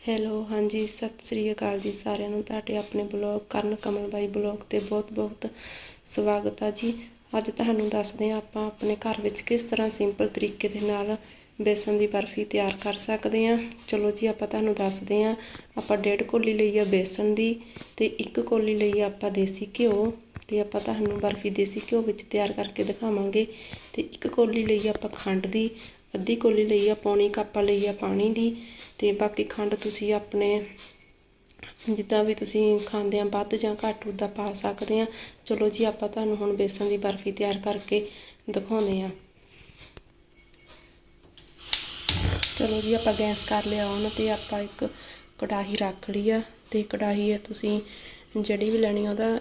Hello ਹਾਂਜੀ, ਸਤਿ ਸ੍ਰੀ ਅਕਾਲ ਜੀ ਸਾਰਿਆਂ ਨੂੰ। ਤੁਹਾਡੇ ਆਪਣੇ ਬਲੌਗ ਕਰਨ ਕਮਲ ਬਾਈ ਬਲੌਗ ਤੇ ਬਹੁਤ-ਬਹੁਤ ਸਵਾਗਤ ਆ ਜੀ। ਅੱਜ ਤੁਹਾਨੂੰ ਦੱਸਦੇ ਹਾਂ ਆਪਾਂ ਆਪਣੇ ਘਰ ਵਿੱਚ ਕਿਸ ਤਰ੍ਹਾਂ ਸਿੰਪਲ ਤਰੀਕੇ ਦੇ ਨਾਲ ਬੇਸਨ ਦੀ ਬਰਫੀ ਤਿਆਰ ਕਰ ਸਕਦੇ ਹਾਂ। ਚਲੋ ਜੀ, ਆਪਾਂ ਤੁਹਾਨੂੰ ਦੱਸਦੇ ਹਾਂ, ਆਪਾਂ ਡੇਢ ਕੋਲੀ ਲਈ ਆ ਬੇਸਨ ਦੀ ਤੇ ਇੱਕ ਕੋਲੀ ਲਈ ਆਪਾਂ ਦੇਸੀ ਘਿਓ ਤੇ ਆਪਾਂ ਤੁਹਾਨੂੰ ਬਰਫੀ ਦੇਸੀ ਘਿਓ ਵਿੱਚ ਤਿਆਰ ਕਰਕੇ ਦਿਖਾਵਾਂਗੇ ਤੇ ਇੱਕ ਕੋਲੀ ਲਈ ਆਪਾਂ ਖੰਡ ਦੀ। ਅੱਧੀ ਕੋਲੀ ਲਈ ਆ, ਪੌਣੀ ਕੱਪ ਲਈ ਆ ਪਾਣੀ ਦੀ ਤੇ ਬਾਕੀ ਖੰਡ ਤੁਸੀਂ ਆਪਣੇ ਜਿੱਦਾਂ ਵੀ ਤੁਸੀਂ ਖਾਂਦੇ ਆ, ਵੱਧ ਜਾਂ ਘੱਟ ਉਹਦਾ ਪਾ ਸਕਦੇ ਆ। ਚਲੋ ਜੀ, ਆਪਾਂ ਤੁਹਾਨੂੰ ਹੁਣ ਬੇਸਨ ਦੀ ਬਰਫੀ ਤਿਆਰ ਕਰਕੇ ਦਿਖਾਉਂਦੇ ਆ। ਚਲੋ ਜੀ, ਆਪਾਂ ਗੈਸ ਕਰ ਲਿਆ ਔਨ ਤੇ ਆਪਾਂ ਇੱਕ ਕੜਾਹੀ ਰੱਖ ਲਈ ਆ ਤੇ ਕੜਾਹੀ ਹੈ ਤੁਸੀਂ ਜਿਹੜੀ ਵੀ ਲੈਣੀ ਉਹਦਾ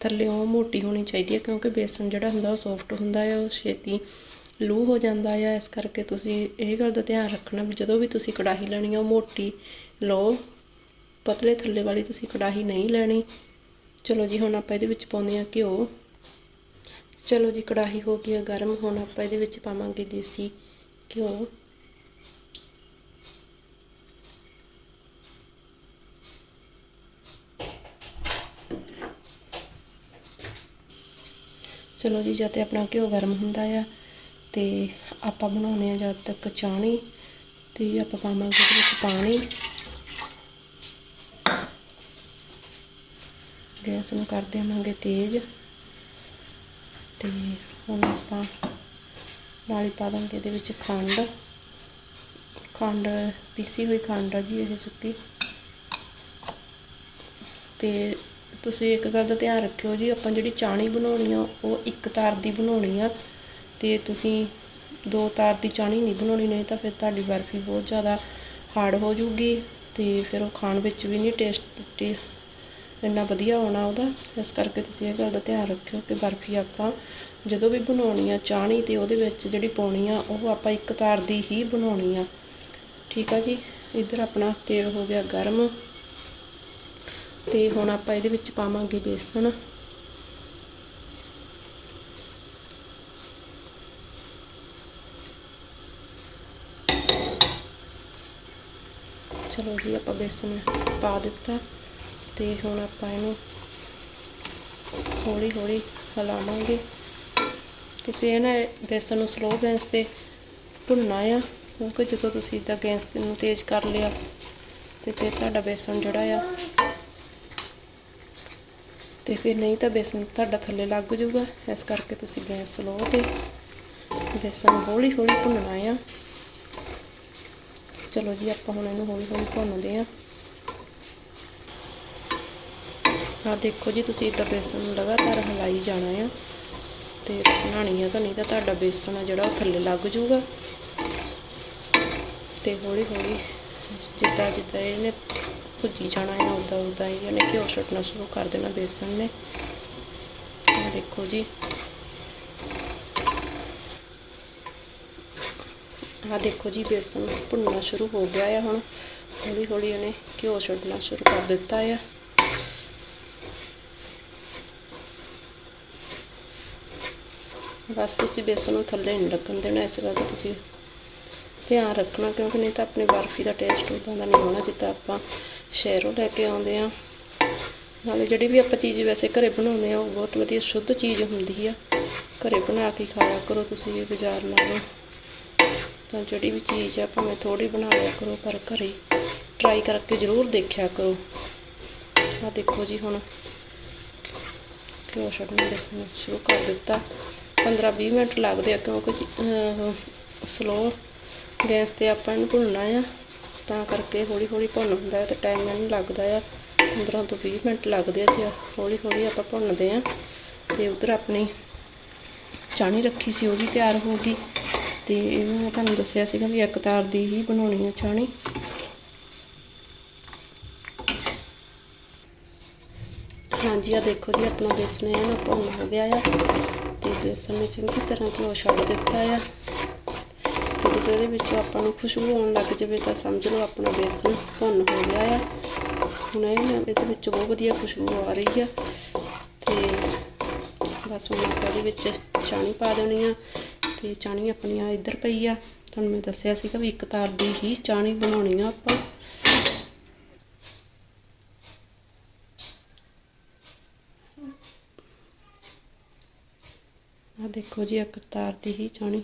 ਥੱਲੇ ਉਹ ਮੋਟੀ ਹੋਣੀ ਚਾਹੀਦੀ ਹੈ ਕਿਉਂਕਿ ਬੇਸਨ ਜਿਹੜਾ ਹੁੰਦਾ ਉਹ ਸੌਫਟ ਹੁੰਦਾ ਹੈ ਉਹ ਛੇਤੀ ਲੂ ਹੋ ਜਾਂਦਾ ਆ, ਇਸ ਕਰਕੇ ਤੁਸੀਂ ਇਹ ਗੱਲ ਦਾ ਧਿਆਨ ਰੱਖਣਾ ਵੀ ਜਦੋਂ ਵੀ ਤੁਸੀਂ ਕੜਾਹੀ ਲੈਣੀ ਆ, ਉਹ ਮੋਟੀ ਲਓ। ਪਤਲੇ ਥੱਲੇ ਵਾਲੀ ਤੁਸੀਂ ਕੜਾਹੀ ਨਹੀਂ ਲੈਣੀ। ਚਲੋ ਜੀ, ਹੁਣ ਆਪਾਂ ਇਹਦੇ ਵਿੱਚ ਪਾਉਂਦੇ ਆ ਘਿਓ। ਚਲੋ ਜੀ, ਕੜਾਹੀ ਹੋ ਗਈ ਆ ਗਰਮ, ਹੁਣ ਆਪਾਂ ਇਹਦੇ ਵਿੱਚ ਪਾਵਾਂਗੇ ਦੇਸੀ ਘਿਓ। ਚਲੋ ਜੀ ਜਦ ਤੇ ਆਪਣਾ ਘਿਓ ਗਰਮ ਹੁੰਦਾ ਆ। ਤੇ ਆਪਾਂ ਬਣਾਉਨੇ ਆ ਜਦ ਤੱਕ ਚਾਣੀ ਤੇ ਆਪਾਂ ਪਾਵਾਂਗੇ ਇਹਦੇ ਵਿੱਚ ਪਾਣੀ। ਗੈਸ ਨੂੰ ਕਰ ਦੇਵਾਂਗੇ ਤੇਜ਼ ਤੇ ਹੁਣ ਆਪਾਂ ਨਾਲ ਹੀ ਪਾ ਦਾਂਗੇ ਇਹਦੇ ਵਿੱਚ ਖੰਡ। ਖੰਡ, ਪੀਸੀ ਹੋਈ ਖੰਡ ਆ ਜੀ ਇਹ ਸੁੱਕੀ। ਤੇ ਤੁਸੀਂ ਇੱਕ ਗੱਲ ਦਾ ਧਿਆਨ ਰੱਖਿਓ ਜੀ, ਆਪਾਂ ਜਿਹੜੀ ਚਾਣੀ ਬਣਾਉਣੀ ਆ, ਉਹ ਇੱਕ ਤਾਰ ਦੀ ਬਣਾਉਣੀ ਆ। ਅਤੇ ਤੁਸੀਂ ਦੋ ਤਾਰ ਦੀ ਚਾਹਣੀ ਨਹੀਂ ਬਣਾਉਣੀ, ਨਹੀਂ ਤਾਂ ਫਿਰ ਤੁਹਾਡੀ ਬਰਫੀ ਬਹੁਤ ਜ਼ਿਆਦਾ ਹਾਰਡ ਹੋ ਜੂਗੀ ਅਤੇ ਫਿਰ ਉਹ ਖਾਣ ਵਿੱਚ ਵੀ ਨਹੀਂ ਟੇਸਟ ਇੰਨਾ ਵਧੀਆ ਆਉਣਾ ਉਹਦਾ। ਇਸ ਕਰਕੇ ਤੁਸੀਂ ਇਹ ਗੱਲ ਦਾ ਧਿਆਨ ਰੱਖਿਓ ਕਿ ਬਰਫੀ ਆਪਾਂ ਜਦੋਂ ਵੀ ਬਣਾਉਣੀ ਆ ਚਾਹਣੀ ਤੇ ਉਹਦੇ ਵਿੱਚ ਜਿਹੜੀ ਪਾਉਣੀ ਆ, ਉਹ ਆਪਾਂ ਇੱਕ ਤਾਰ ਦੀ ਹੀ ਬਣਾਉਣੀ ਆ। ਠੀਕ ਆ ਜੀ? ਇੱਧਰ ਆਪਣਾ ਤੇਲ ਹੋ ਗਿਆ ਗਰਮ। ਤੇ ਹੁਣ ਆਪਾਂ ਇਹਦੇ ਵਿੱਚ ਪਾਵਾਂਗੇ ਬੇਸਣ। ਚਲੋ ਜੀ, ਆਪਾਂ ਬੇਸਨ ਪਾ ਦਿੱਤਾ ਤੇ ਹੁਣ ਆਪਾਂ ਇਹਨੂੰ ਹੌਲੀ ਹੌਲੀ ਹਲਾਵਾਂਗੇ। ਤੁਸੀਂ ਇਹ ਨਾ ਬੇਸਣ ਨੂੰ ਸਲੋ ਗੈਸ ਤੇ ਭੁੰਨਣਾ ਆ, ਕਿਉਂਕਿ ਜਦੋਂ ਤੁਸੀਂ ਇਦਾਂ ਗੈਸ ਨੂੰ ਤੇਜ਼ ਕਰ ਲਿਆ ਤੇ ਫਿਰ ਤੁਹਾਡਾ ਬੇਸਣ ਜਿਹੜਾ ਆ ਤੇ ਫਿਰ ਨਹੀਂ ਤਾਂ ਬੇਸਨ ਤੁਹਾਡਾ ਥੱਲੇ ਲੱਗ ਜਾਊਗਾ। ਇਸ ਕਰਕੇ ਤੁਸੀਂ ਗੈਸ ਸਲੋ ਤੇ ਬੇਸਣ ਹੌਲੀ ਹੌਲੀ ਭੁੰਨਣਾ ਆ। ਚਲੋ ਜੀ, ਆਪਾਂ ਹੁਣ ਇਹਨੂੰ ਹੌਲੀ ਹੌਲੀ ਭੁੰਨਦੇ ਆ ਆ ਦੇਖੋ ਜੀ, ਤੁਸੀਂ ਇਦਾਂ ਬੇਸਣ ਨੂੰ ਲਗਾਤਾਰ ਹਿਲਾਈ ਜਾਣਾ ਆ ਤੇ ਬਣਾਣੀ ਆ ਤਾਂ ਨਹੀਂ ਤਾਂ ਤੁਹਾਡਾ ਬੇਸਣ ਆ ਜਿਹੜਾ ਉਹ ਥੱਲੇ ਲੱਗ ਜਾਊਗਾ। ਤੇ ਹੌਲੀ ਹੌਲੀ ਜਿੱਦਾਂ ਜਿੱਦਾਂ ਇਹਨੇ ਭੁੱਜੀ ਜਾਣਾ ਆ ਉਦਾਂ ਉਦਾਂ ਹੀ ਇਹਨੇ ਘਿਓ ਛੱਡਣਾ ਸ਼ੁਰੂ ਕਰ ਦੇਣਾ ਬੇਸਣ ਨੇ। ਇਹ ਦੇਖੋ ਜੀ ਆਹ ਦੇਖੋ ਜੀ, ਬੇਸਨ ਭੁੰਨਣਾ ਸ਼ੁਰੂ ਹੋ ਗਿਆ ਆ ਹੁਣ। ਹੌਲੀ ਹੌਲੀ ਉਹਨੇ ਘਿਓ ਛੱਡਣਾ ਸ਼ੁਰੂ ਕਰ ਦਿੱਤਾ ਆ। ਬਸ ਤੁਸੀਂ ਬੇਸਨ ਨੂੰ ਥੱਲੇ ਨਹੀਂ ਲੱਗਣ ਦੇਣਾ, ਇਸ ਕਰਕੇ ਤੁਸੀਂ ਧਿਆਨ ਰੱਖਣਾ, ਕਿਉਂਕਿ ਨਹੀਂ ਤਾਂ ਆਪਣੀ ਬਰਫੀ ਦਾ ਟੇਸਟ ਉਦਾਂ ਦਾ ਨਹੀਂ ਹੋਣਾ, ਜਿੱਦਾਂ ਆਪਾਂ ਸ਼ਹਿਰੋਂ ਲੈ ਕੇ ਆਉਂਦੇ ਆ ਨਾਲੇ ਜਿਹੜੀ ਵੀ ਆਪਾਂ ਚੀਜ਼ ਵੈਸੇ ਘਰੇ ਬਣਾਉਂਦੇ ਆ ਉਹ ਬਹੁਤ ਵਧੀਆ ਸ਼ੁੱਧ ਚੀਜ਼ ਹੁੰਦੀ ਆ। ਘਰੇ ਬਣਾ ਕੇ ਖਾਇਆ ਕਰੋ ਤੁਸੀਂ ਇਹ ਬਾਜ਼ਾਰ ਨਾਲੋਂ। ਤਾਂ ਜਿਹੜੀ ਵੀ ਚੀਜ਼ ਆ ਭਾਵੇਂ ਥੋੜੀ ਬਣਾ ਲਿਆ ਕਰੋ, ਪਰ ਘਰੇ ਟਰਾਈ ਕਰਕੇ ਜ਼ਰੂਰ ਦੇਖਿਆ ਕਰੋ। ਆ ਦੇਖੋ ਜੀ ਹੁਣ ਘਿਓ ਛੱਡਣਾ ਦੱਸਣਾ ਸ਼ੁਰੂ ਕਰ ਦਿੱਤਾ। 15-20 ਮਿੰਟ ਲੱਗਦੇ ਆ ਕਿਉਂਕਿ ਸਲੋ ਗੈਸ ਤੇ ਆਪਾਂ ਇਹਨੂੰ ਭੁੰਨਣਾ ਆ। ਤਾਂ ਕਰਕੇ ਹੌਲੀ ਹੌਲੀ ਭੁੰਨ ਹੁੰਦਾ ਹੈ ਤੇ ਟਾਈਮ ਇਹਨੂੰ ਲੱਗਦਾ ਆ। 15 ਤੋਂ 20 ਮਿੰਟ ਲੱਗਦੇ ਆ ਜੀ ਹੌਲੀ ਹੌਲੀ ਆਪਾਂ ਭੁੰਨਦੇ ਆ। ਤੇ ਉਧਰ ਆਪਣੀ ਚਾਣੀ ਰੱਖੀ ਸੀ, ਉਹ ਵੀ ਤਿਆਰ ਹੋ ਗਈ। ਤੇ ਇਹ ਮੈਂ ਤੁਹਾਨੂੰ ਦੱਸਿਆ ਸੀਗਾ ਵੀ ਇੱਕ ਤਾਰ ਦੀ ਹੀ ਬਣਾਉਣੀ ਆ ਛਾਣੀ। ਹਾਂਜੀ ਆ ਦੇਖੋ ਜੀ, ਆਪਣਾ ਬੇਸਨ ਹੈ ਨਾ ਭੁੰਨ ਹੋ ਗਿਆ ਆ ਤੇ ਬੇਸਣ ਨੇ ਚੰਗੀ ਤਰ੍ਹਾਂ ਘਿਓ ਛੱਡ ਦਿੱਤਾ ਆ। ਤੇ ਜਦੋਂ ਇਹਦੇ ਵਿੱਚੋਂ ਆਪਾਂ ਨੂੰ ਖੁਸ਼ਬੂ ਆਉਣ ਲੱਗ ਜਾਵੇ ਤਾਂ ਸਮਝ ਲਓ ਆਪਣਾ ਬੇਸਨ ਭੁੰਨ ਹੋ ਗਿਆ ਆ। ਹੁਣ ਇਹ ਇਹਦੇ ਵਿੱਚ ਬਹੁਤ ਵਧੀਆ ਖੁਸ਼ਬੂ ਆ ਰਹੀ ਆ। ਤੇ ਬਸ ਹੁਣ ਆਪਾਂ ਇਹਦੇ ਵਿੱਚ ਛਾਣੀ ਪਾ ਦੇਣੀ ਆ। ਤੇ ਚਾਣੀ ਆਪਣੀ ਆ ਇੱਧਰ ਪਈ ਆ। ਤੁਹਾਨੂੰ ਮੈਂ ਦੱਸਿਆ ਸੀਗਾ ਵੀ ਇੱਕ ਤਾਰ ਦੀ ਹੀ ਚਾਣੀ ਬਣਾਉਣੀ ਆ ਆਪਾਂ। ਆ ਦੇਖੋ ਜੀ, ਇੱਕ ਤਾਰ ਦੀ ਹੀ ਚਾਣੀ।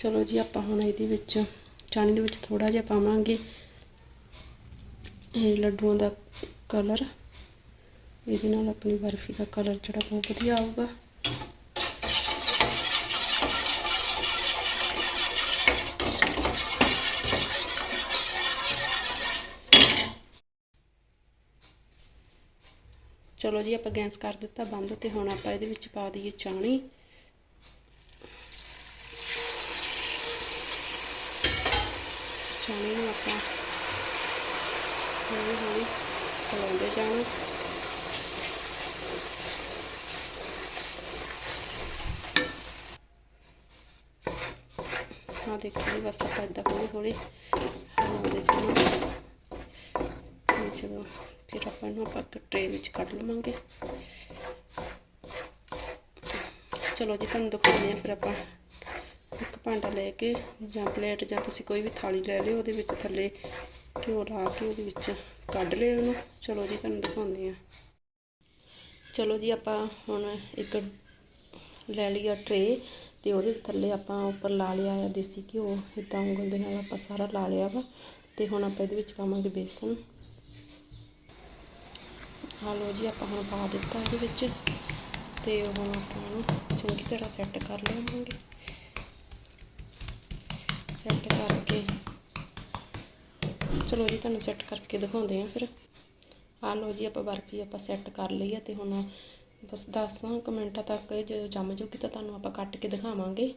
ਚਲੋ ਜੀ, ਆਪਾਂ ਹੁਣ ਇਹਦੇ ਵਿੱਚ ਚਾਣੀ ਦੇ ਵਿੱਚ ਥੋੜਾ ਜਿਹਾ ਪਾਵਾਂਗੇ। ਇਹ ਲੱਡੂਆਂ ਦਾ ਕਲਰ ਇਹਦੇ ਨਾਲ ਆਪਣੀ ਬਰਫੀ ਦਾ ਕਲਰ ਜਿਹੜਾ ਬਹੁਤ ਵਧੀਆ ਆਊਗਾ। ਚਲੋ ਜੀ, ਆਪਾਂ ਗੈਸ ਕਰ ਦਿੱਤਾ, ਬੰਦ, ਤੇ ਹੁਣ ਆਪਾਂ ਇਹਦੇ ਵਿੱਚ ਪਾ ਦਈਏ ਚਾਣੀ ਚਾਣੀ ਨੂੰ ਆਪਾਂ। ਹੌਲੀ ਹੌਲੀ ਹਲਾਉਂਦੇ ਜਾਣਾ। ਹਾਂ ਦੇਖੋ ਜੀ, ਬਸ ਆਪਾਂ ਇਦਾਂ ਹੌਲੀ ਹੌਲੀ ਹਲਾਉਂਦੇ ਜਾਣਾ। ਤੇ ਚਲੋ ਫਿਰ ਆਪਾਂ ਇਹਨੂੰ ਆਪਾਂ ਟਰੇ ਵਿੱਚ ਕੱਢ ਲਵਾਂਗੇ। ਚਲੋ ਜੀ, ਤੁਹਾਨੂੰ ਦਿਖਾਉਂਦੇ ਆ ਫਿਰ ਆਪਾਂ ਭਾਂਡਾ ਲੈ ਕੇ ਜਾਂ ਪਲੇਟ ਜਾਂ ਤੁਸੀਂ ਕੋਈ ਵੀ ਥਾਲੀ ਲੈ ਲਿਓ, ਉਹਦੇ ਵਿੱਚ ਥੱਲੇ ਘਿਓ ਲਾ ਕੇ ਉਹਦੇ ਵਿੱਚ ਕੱਢ ਲਿਓ ਉਹਨੂੰ। ਚਲੋ ਜੀ, ਤੁਹਾਨੂੰ ਦਿਖਾਉਂਦੇ ਆ ਚਲੋ ਜੀ, ਆਪਾਂ ਹੁਣ ਇੱਕ ਲੈ ਲਿਆ ਟਰੇ ਤੇ ਉਹਦੇ ਥੱਲੇ ਆਪਾਂ ਉੱਪਰ ਲਾ ਲਿਆ ਆ ਦੇਸੀ ਘਿਓ। ਇਦਾਂ ਉਂਗਲ ਦੇ ਨਾਲ ਆਪਾਂ ਸਾਰਾ ਲਾ ਲਿਆ ਵਾ ਤੇ ਹੁਣ ਆਪਾਂ ਇਹਦੇ ਵਿੱਚ ਪਾਵਾਂਗੇ ਬੇਸਨ। ਆ ਲਓ ਜੀ, ਆਪਾਂ ਹੁਣ ਪਾ ਦਿੱਤਾ ਇਹਦੇ ਵਿੱਚ ਤੇ ਹੁਣ ਆਪਾਂ ਨੂੰ ਚੰਗੀ ਤਰ੍ਹਾਂ ਸੈੱਟ ਕਰ ਲਵਾਂਗੇ। ਸੈੱਟ ਕਰਕੇ। ਚਲੋ ਜੀ, ਤੁਹਾਨੂੰ ਸੈੱਟ ਕਰਕੇ ਦਿਖਾਉਂਦੇ ਆ ਫਿਰ। ਆ ਲਓ ਜੀ, ਆਪਾਂ ਬਰਫੀ ਆਪਾਂ ਸੈੱਟ ਕਰ ਲਈ ਆ ਤੇ ਹੁਣ ਬਸ 10 ਕੁ ਮਿੰਟਾਂ ਤੱਕ ਜੇ ਜੰਮ ਜੂਗੀ ਤਾਂ ਤੁਹਾਨੂੰ ਆਪਾਂ ਕੱਟ ਕੇ ਦਿਖਾਵਾਂਗੇ।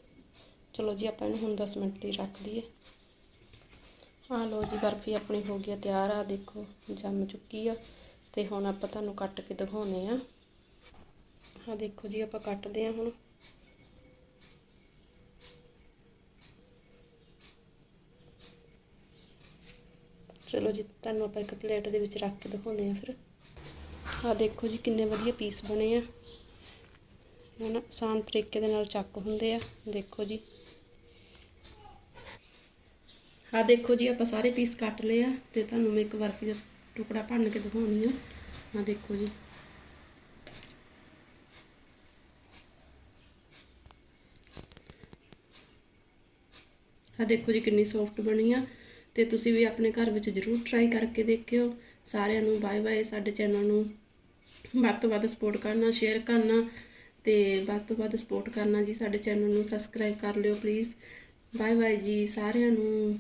ਚਲੋ ਜੀ, ਆਪਾਂ ਇਹਨੂੰ ਹੁਣ 10 ਮਿੰਟ ਲਈ ਰੱਖ ਦਈਏ। ਆ ਲਓ ਜੀ, ਬਰਫੀ ਆਪਣੀ ਹੋ ਗਈ ਆ ਤਿਆਰ ਆ ਦੇਖੋ ਜੰਮ ਚੁੱਕੀ ਆ ਤੇ ਹੁਣ ਆਪਾਂ ਤੁਹਾਨੂੰ ਕੱਟ ਕੇ ਦਿਖਾਉਨੇ ਆ ਆ ਦੇਖੋ ਜੀ, ਆਪਾਂ ਕੱਟਦੇ ਆ ਹੁਣ। ਚਲੋ ਜੀ, ਤੁਹਾਨੂੰ ਆਪਾਂ ਇੱਕ ਪਲੇਟ ਦੇ ਵਿੱਚ ਰੱਖ ਕੇ ਦਿਖਾਉਂਦੇ ਆ ਫਿਰ। ਆ ਦੇਖੋ ਜੀ, ਕਿੰਨੇ ਵਧੀਆ ਪੀਸ ਬਣੇ ਆ। ਹਨਾ, ਆਸਾਨ ਤਰੀਕੇ ਦੇ ਨਾਲ ਚੱਕ ਹੁੰਦੇ ਆ, ਦੇਖੋ ਜੀ। ਆ ਦੇਖੋ ਜੀ, ਆਪਾਂ ਸਾਰੇ ਪੀਸ ਕੱਟ ਲਏ ਆ ਤੇ ਤੁਹਾਨੂੰ ਮੈਂ ਇੱਕ ਬਰਫੀ ਦਾ ਟੁਕੜਾ ਭੰਨ ਕੇ ਦਿਖਾਉਣੀ ਆ। ਆ ਦੇਖੋ ਜੀ। ਆ ਦੇਖੋ ਜੀ, ਕਿੰਨੀ ਸੌਫਟ ਬਣੀ ਆ। ਤੇ ਤੁਸੀਂ ਵੀ ਆਪਣੇ ਘਰ ਵਿੱਚ ਜ਼ਰੂਰ ਟਰਾਈ ਕਰਕੇ ਦੇਖਿਓ। ਸਾਰਿਆਂ ਨੂੰ ਬਾਏ ਬਾਏ ਸਾਡੇ ਚੈਨਲ ਨੂੰ। ਵੱਧ ਤੋਂ ਵੱਧ ਸਪੋਰਟ ਕਰਨਾ ਸ਼ੇਅਰ ਕਰਨਾ ਤੇ ਵੱਧ ਤੋਂ ਵੱਧ ਸਪੋਰਟ ਕਰਨਾ ਜੀ, ਸਾਡੇ ਚੈਨਲ ਨੂੰ ਸਬਸਕ੍ਰਾਈਬ ਕਰ ਲਿਓ ਪਲੀਜ਼ ਬਾਏ ਬਾਏ ਜੀ, ਸਾਰਿਆਂ ਨੂੰ।